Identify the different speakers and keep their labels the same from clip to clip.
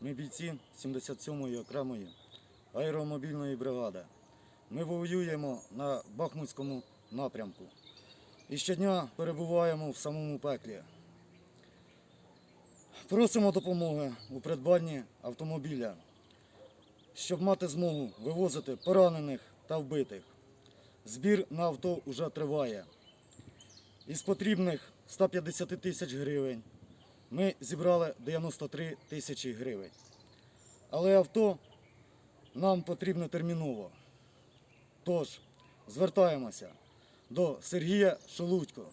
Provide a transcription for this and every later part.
Speaker 1: Ми бійці 77-ї окремої аеромобільної бригади. Ми воюємо на Бахмутському напрямку і щодня перебуваємо в самому пеклі. Просимо допомоги у придбанні автомобіля, щоб мати змогу вивозити поранених та вбитих. Збір на авто вже триває. Із потрібних 150 тисяч гривень ми зібрали 93 тисячі гривень. Але авто нам потрібно терміново. Тож звертаємося до Сергія Шелудько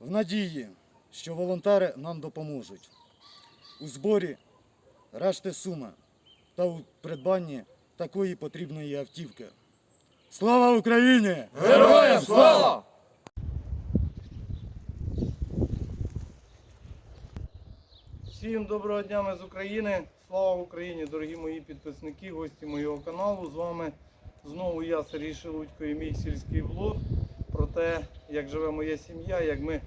Speaker 1: в надії, що волонтери нам допоможуть у зборі решти суми та у придбанні такої потрібної автівки. Слава Україні!
Speaker 2: Героям слава!
Speaker 3: Всім доброго дня ми з України. Слава Україні, дорогі мої підписники, гості моєго каналу. З вами знову я, Сергій Шелудько і мій сільський влог про те, як живе моя сім'я, як ми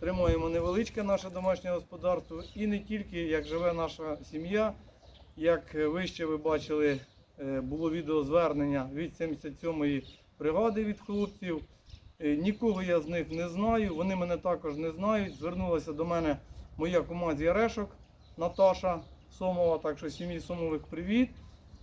Speaker 3: тримаємо невеличке наше домашнє господарство і не тільки як живе наша сім'я. Як вище ви бачили, е, було відеозвернення від 77-ї бригади від хлопців. Е, Нікого я з них не знаю, вони мене також не знають. Звернулася до мене моя кума з Ярешок Наташа Сомова, так що сім'ї Сомових привіт.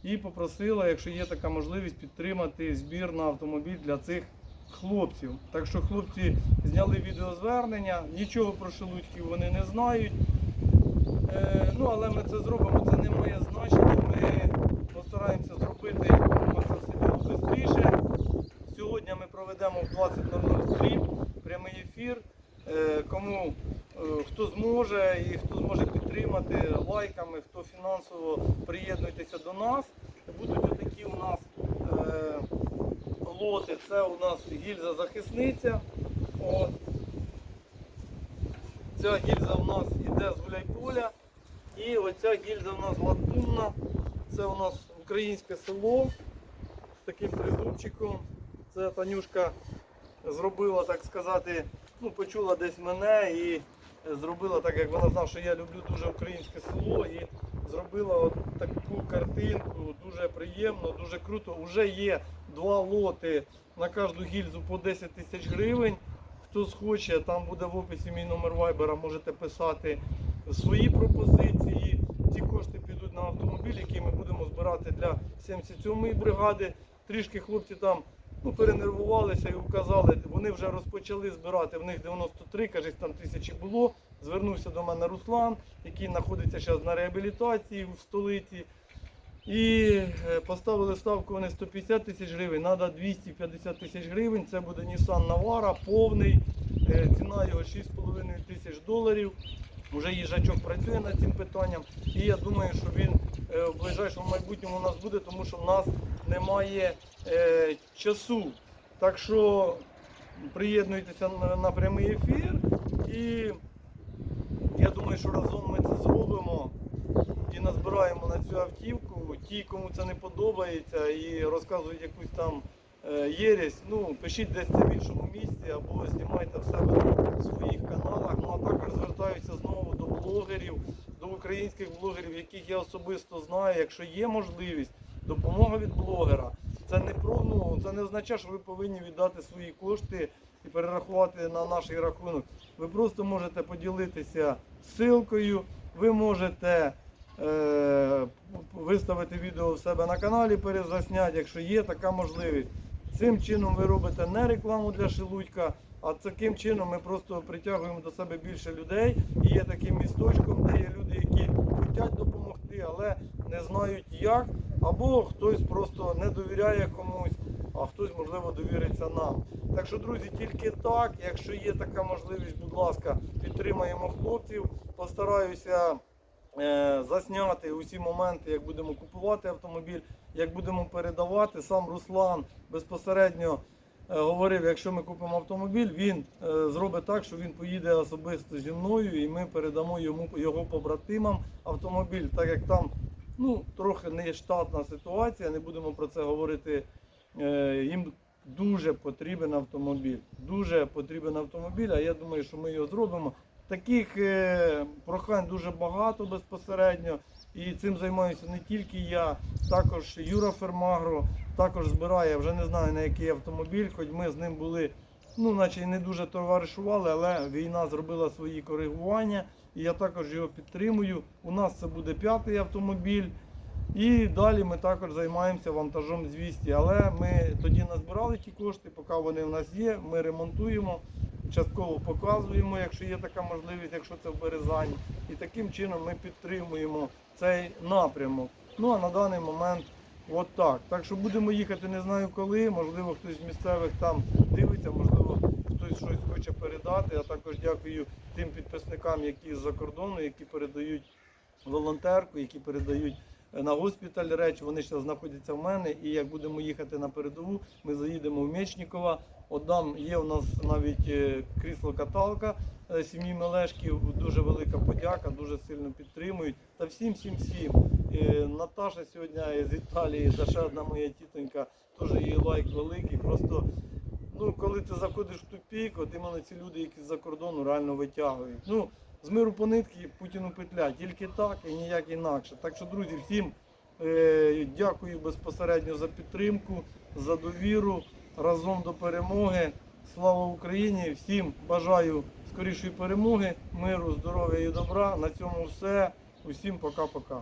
Speaker 3: І попросила, якщо є така можливість, підтримати збір на автомобіль для цих хлопців. Так що хлопці зняли відеозвернення, нічого про шелудьків вони не знають. Е, ну, але ми це зробимо, це не має значення. Ми постараємося зробити якомога це все діло швидше. Сьогодні ми проведемо в 20.00 стрім, прямий ефір. Е, Кому е, хто зможе і хто зможе підтримати лайками, хто фінансово приєднуйтеся до нас. Будуть отакі у нас е, лоти. Це у нас гільза захисниця. От. Ця гільза у нас іде з гуляйполя. І оця гільза у нас латунна. Це у нас українське село з таким тризубчиком. Це Танюшка зробила, так сказати, ну, почула десь мене і зробила так, як вона знала, що я люблю дуже українське село. І зробила от таку картинку, дуже приємно, дуже круто. Уже є два лоти на кожну гільзу по 10 тисяч гривень. Хто схоче, там буде в описі мій номер вайбера, можете писати свої пропозиції. Ці кошти підуть на автомобіль, який ми будемо збирати для 77-ї бригади. Трішки хлопці там ну, перенервувалися і вказали, вони вже розпочали збирати. В них 93, каже, там тисячі було. Звернувся до мене Руслан, який знаходиться зараз на реабілітації в столиці. І е, поставили ставку вони 150 тисяч гривень, треба 250 тисяч гривень. Це буде Nissan Navara, повний. Е, Ціна його 6,5 тисяч доларів. Уже їжачок працює над цим питанням. І я думаю, що він в ближайшому майбутньому у нас буде, тому що в нас немає е, часу. Так що приєднуйтеся на, прямий ефір. І я думаю, що разом ми це зробимо і назбираємо на цю автівку. Ті, кому це не подобається і розказують якусь там е, єресь, ну пишіть десь це в іншому місці або знімайте в себе на своїх каналах. Ну а також звертаюся знову до блогерів, українських блогерів, яких я особисто знаю. Якщо є можливість, допомога від блогера. Це не про ну це не означає, що ви повинні віддати свої кошти і перерахувати на наш рахунок. Ви просто можете поділитися ссылкою, ви можете е, виставити відео в себе на каналі, перезасняти, якщо є така можливість. Цим чином ви робите не рекламу для Шелудька, а таким чином ми просто притягуємо до себе більше людей і є таким місточком, де є люди, які хочуть допомогти, але не знають як, або хтось просто не довіряє комусь, а хтось, можливо, довіриться нам. Так що, друзі, тільки так, якщо є така можливість, будь ласка, підтримаємо хлопців, постараюся е, засняти усі моменти, як будемо купувати автомобіль, як будемо передавати. Сам Руслан безпосередньо говорив, якщо ми купимо автомобіль, він е, зробить так, що він поїде особисто зі мною, і ми передамо йому його побратимам автомобіль, так як там ну, трохи не штатна ситуація, не будемо про це говорити. Е, Їм дуже потрібен автомобіль. Дуже потрібен автомобіль, а я думаю, що ми його зробимо. Таких е, прохань дуже багато безпосередньо. І цим займаюся не тільки я, також Юра Фермагро, також збирає, вже не знаю на який автомобіль, хоч ми з ним були, ну наче не дуже товаришували, але війна зробила свої коригування. І я також його підтримую. У нас це буде п'ятий автомобіль. І далі ми також займаємося вантажом з 200. Але ми тоді назбирали ті кошти, поки вони в нас є, ми ремонтуємо, частково показуємо, якщо є така можливість, якщо це в Березані. І таким чином ми підтримуємо цей напрямок. Ну а на даний момент от так. Так що будемо їхати, не знаю коли. Можливо, хтось з місцевих там дивиться, можливо, хтось щось хоче передати. А також дякую тим підписникам, які з-за кордону, які передають волонтерку, які передають е, на госпіталь речі. Вони ще знаходяться в мене. І як будемо їхати на передову, ми заїдемо в Мечникова. Отдам, є у нас навіть е, крісло-каталка е, сім'ї Мелешків. Дуже велика подяка, дуже сильно підтримують. Та всім, всім, всім. Е, Наташа сьогодні з Італії, та ще одна моя тітонька, теж її лайк великий. Просто ну, коли ти заходиш в тупік, от іменно ці люди, які з-за кордону реально витягують. Ну, з миру по нитки Путіну петля, тільки так і ніяк інакше. Так що, друзі, всім дякую безпосередньо за підтримку, за довіру. Разом до перемоги. Слава Україні! Всім бажаю скорішої перемоги, миру, здоров'я і добра. На цьому все. Усім пока-пока.